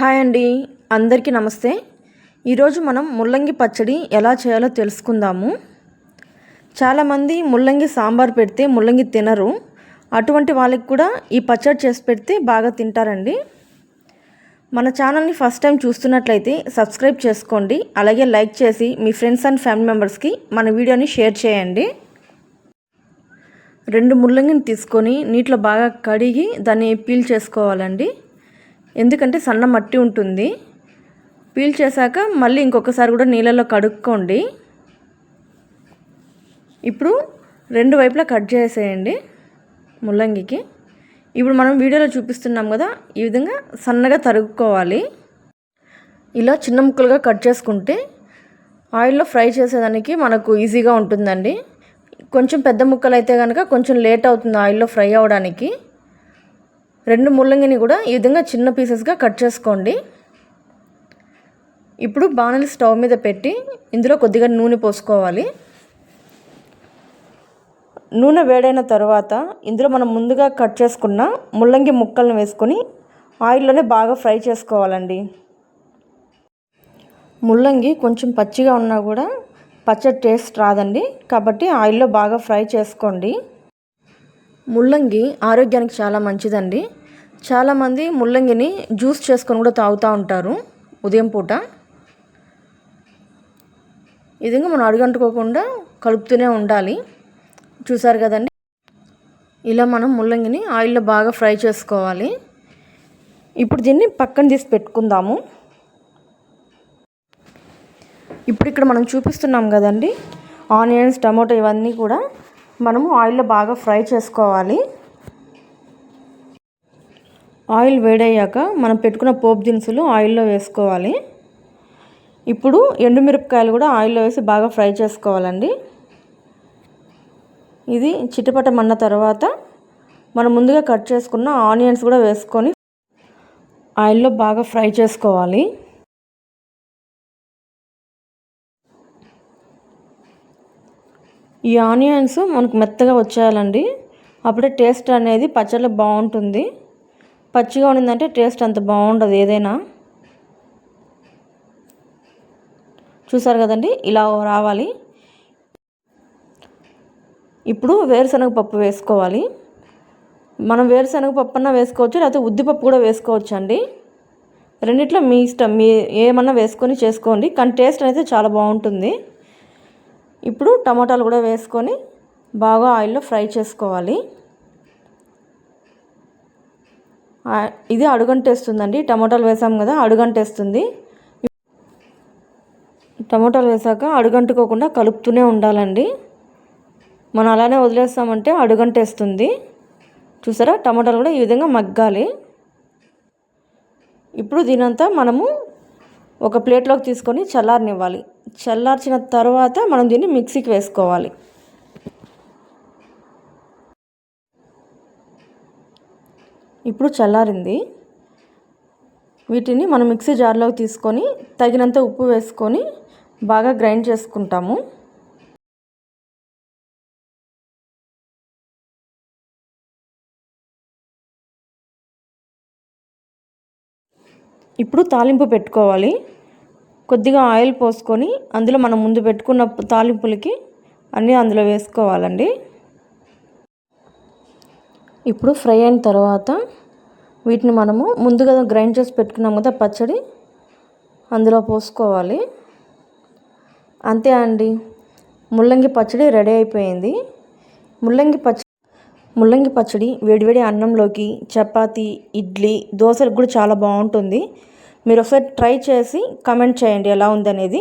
Hi అండి. అందరికీ నమస్తే. ఈరోజు మనం ముల్లంగి పచ్చడి ఎలా చేయాలో తెలుసుకుందాము. చాలామంది ముల్లంగి సాంబార్ పెడితే ముల్లంగి తినరు. అటువంటి వాళ్ళకి కూడా ఈ పచ్చడి చేసి పెడితే బాగా తింటారండి. మన ఛానల్ని ఫస్ట్ టైం చూస్తున్నట్లయితే సబ్స్క్రైబ్ చేసుకోండి. అలాగే లైక్ చేసి మీ ఫ్రెండ్స్ అండ్ ఫ్యామిలీ మెంబర్స్కి మన వీడియోని షేర్ చేయండి. రెండు ముల్లంగిని తీసుకొని నీటిలో బాగా కడిగి దాన్ని పీల్ చేసుకోవాలండి. ఎందుకంటే సన్న మట్టి ఉంటుంది. పీల్ చేశాక మళ్ళీ ఇంకొకసారి కూడా నీళ్ళలో కడుక్కోండి. ఇప్పుడు రెండు వైపులా కట్ చేసేయండి ముల్లంగికి. ఇప్పుడు మనం వీడియోలో చూపిస్తున్నాం కదా ఈ విధంగా సన్నగా తరుగుకోవాలి ఇలా చిన్న ముక్కలుగా కట్ చేసుకుంటే ఆయిల్లో ఫ్రై చేసేదానికి మనకు ఈజీగా ఉంటుందండి. కొంచెం పెద్ద ముక్కలు అయితే కనుక కొంచెం లేట్ అవుతుంది ఆయిల్లో ఫ్రై అవ్వడానికి. రెండు ముల్లంగిని కూడా ఈ విధంగా చిన్న పీసెస్గా కట్ చేసుకోండి. ఇప్పుడు బాణలి స్టవ్ మీద పెట్టి ఇందులో కొద్దిగా నూనె పోసుకోవాలి. నూనె వేడైన తర్వాత ఇందులో మనం ముందుగా కట్ చేసుకున్న ముల్లంగి ముక్కలను వేసుకొని ఆయిల్లోనే బాగా ఫ్రై చేసుకోవాలండి. ముల్లంగి కొంచెం పచ్చిగా ఉన్నా కూడా పచ్చడి టేస్ట్ రాదండి. కాబట్టి ఆయిల్లో బాగా ఫ్రై చేసుకోండి. ముల్లంగి ఆరోగ్యానికి చాలా మంచిదండి. చాలామంది ముల్లంగిని జ్యూస్ చేసుకొని కూడా తాగుతూ ఉంటారు ఉదయం పూట. ఈ విధంగా మనం అడుగంటుకోకుండా కలుపుతూనే ఉండాలి. చూసారు కదండి? ఇలా మనం ముల్లంగిని ఆయిల్లో బాగా ఫ్రై చేసుకోవాలి. ఇప్పుడు దీన్ని పక్కన తీసి పెట్టుకుందాము. ఇప్పుడు ఇక్కడ మనం చూపిస్తున్నాం కదండి ఆనియన్స్ టమాటో ఇవన్నీ కూడా మనము ఆయిల్లో బాగా ఫ్రై చేసుకోవాలి. ఆయిల్ వేడయ్యాక మనం పెట్టుకున్న పోపు దినుసులు ఆయిల్లో వేసుకోవాలి. ఇప్పుడు ఎండుమిరపకాయలు కూడా ఆయిల్లో వేసి బాగా ఫ్రై చేసుకోవాలండి. ఇది చిటపటమన్న తర్వాత మనం ముందుగా కట్ చేసుకున్న ఆనియన్స్ కూడా వేసుకొని ఆయిల్లో బాగా ఫ్రై చేసుకోవాలి. ఈ ఆనియన్స్ మనకు మెత్తగా వచ్చేయాలండి. అప్పుడే టేస్ట్ అనేది పచ్చళ్ళు బాగుంటుంది. పచ్చిగా ఉండిందంటే టేస్ట్ అంత బాగుండదు ఏదైనా. చూసారు కదండి? ఇలా రావాలి. ఇప్పుడు వేరుశనగ పప్పు వేసుకోవాలి. మనం వేరుశనగ పప్పు అన్నా వేసుకోవచ్చు లేకపోతే ఉద్దిపప్పు కూడా వేసుకోవచ్చు అండి రెండిట్లో మీ ఇష్టం మీ ఏమన్నా వేసుకొని చేసుకోండి. కానీ టేస్ట్ అయితే చాలా బాగుంటుంది. ఇప్పుడు టమాటాలు కూడా వేసుకొని బాగా ఆయిల్లో ఫ్రై చేసుకోవాలి. ఇది అడుగంటేస్తుందండి. టమాటాలు వేసాం కదా అడుగంటేస్తుంది. టమాటాలు వేసాక అడుగంటుకోకుండా కలుపుతూనే ఉండాలండి. మనం అలానే వదిలేస్తామంటే అడుగంటేస్తుంది. చూసారా? టమాటాలు కూడా ఈ విధంగా మగ్గాలి. ఇప్పుడు దీనంతా మనము ఒక ప్లేట్లోకి తీసుకొని చల్లారనివ్వాలి. చల్లార్చిన తర్వాత మనం దీన్ని మిక్సీకి వేసుకోవాలి. ఇప్పుడు చల్లారింది. వీటిని మనం మిక్సీ జార్లోకి తీసుకొని తగినంత ఉప్పు వేసుకొని బాగా గ్రైండ్ చేసుకుంటాము. ఇప్పుడు తాలింపు పెట్టుకోవాలి. కొద్దిగా ఆయిల్ పోసుకొని అందులో మనం ముందు పెట్టుకున్న తాలింపులకి అన్నీ అందులో వేసుకోవాలండి. ఇప్పుడు ఫ్రై అయిన తర్వాత వీటిని మనము ముందుగా గ్రైండ్ చేసి పెట్టుకున్నాం కదా పచ్చడి అందులో పోసుకోవాలి. అంతే అండి. ముల్లంగి పచ్చడి రెడీ అయిపోయింది. ముల్లంగి పచ్చడి ముల్లంగి పచ్చడి వేడివేడి అన్నంలోకి చపాతి ఇడ్లీ దోశలకు కూడా చాలా బాగుంటుంది. మీరు ఒకసారి ట్రై చేసి కమెంట్ చేయండి ఎలా ఉందనేది.